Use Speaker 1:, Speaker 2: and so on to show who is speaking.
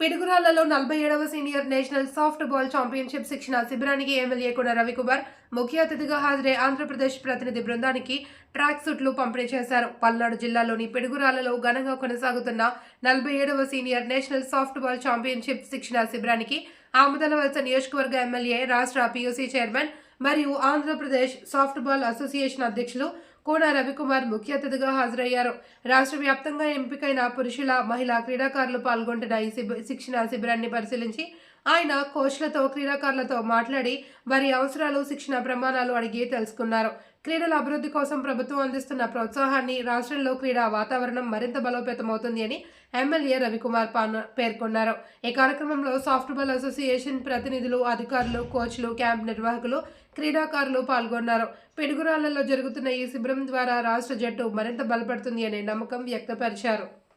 Speaker 1: పిడుగురాళ్ళలో నలభై ఏడవ senior national soft ball championship శిక్షణ శిబిరానికి ఎమ్మెల్యే కూడా రవికుమార్ ముఖ్య అతిథిగా హాజరై ఆంధ్రప్రదేశ్ ప్రతినిధి బృందానికి ట్రాక్ సూట్లు పంపిణీ చేశారు. పల్నాడు జిల్లాలోని పిడుగురాళ్ళలో ఘనంగా కొనసాగుతున్న నలభై ఏడవ senior national soft ball championship శిక్షణ శిబిరానికి ఆమదలవలస నియోజకవర్గ ఎమ్మెల్యే రాష్ట్ర పీయూసీ చైర్మన్ మరియు ఆంధ్రప్రదేశ్ సాఫ్ట్ బాల్ అసోసియేషన్ అధ్యక్షులు కోన రవికుమార్ ముఖ్య అతిథిగా హాజరయ్యారు. రాష్ట్ర వ్యాప్తంగా ఎంపికైన పురుషుల మహిళా క్రీడాకారులు పాల్గొంటున్న ఈ శిబి- శిక్షణ శిబిరాన్ని పరిశీలించి ఆయన కోచ్లతో క్రీడాకారులతో మాట్లాడి వారి అవసరాలు శిక్షణ ప్రమాణాలు అడిగి తెలుసుకున్నారు. క్రీడల అభివృద్ధి కోసం ప్రభుత్వం అందిస్తున్న ప్రోత్సాహాన్ని రాష్ట్రంలో క్రీడా వాతావరణం మరింత బలోపేతమవుతుంది అని ఎమ్మెల్యే రవికుమార్ పాన పేర్కొన్నారు. ఈ కార్యక్రమంలో సాఫ్ట్బాల్ అసోసియేషన్ ప్రతినిధులు అధికారులు కోచ్లు క్యాంప్ నిర్వాహకులు క్రీడాకారులు పాల్గొన్నారు. పిడుగురాళ్ళలో జరుగుతున్న ఈ శిబిరం ద్వారా రాష్ట్ర జట్టు మరింత బలపడుతుంది అనే నమ్మకం వ్యక్తపరిచారు.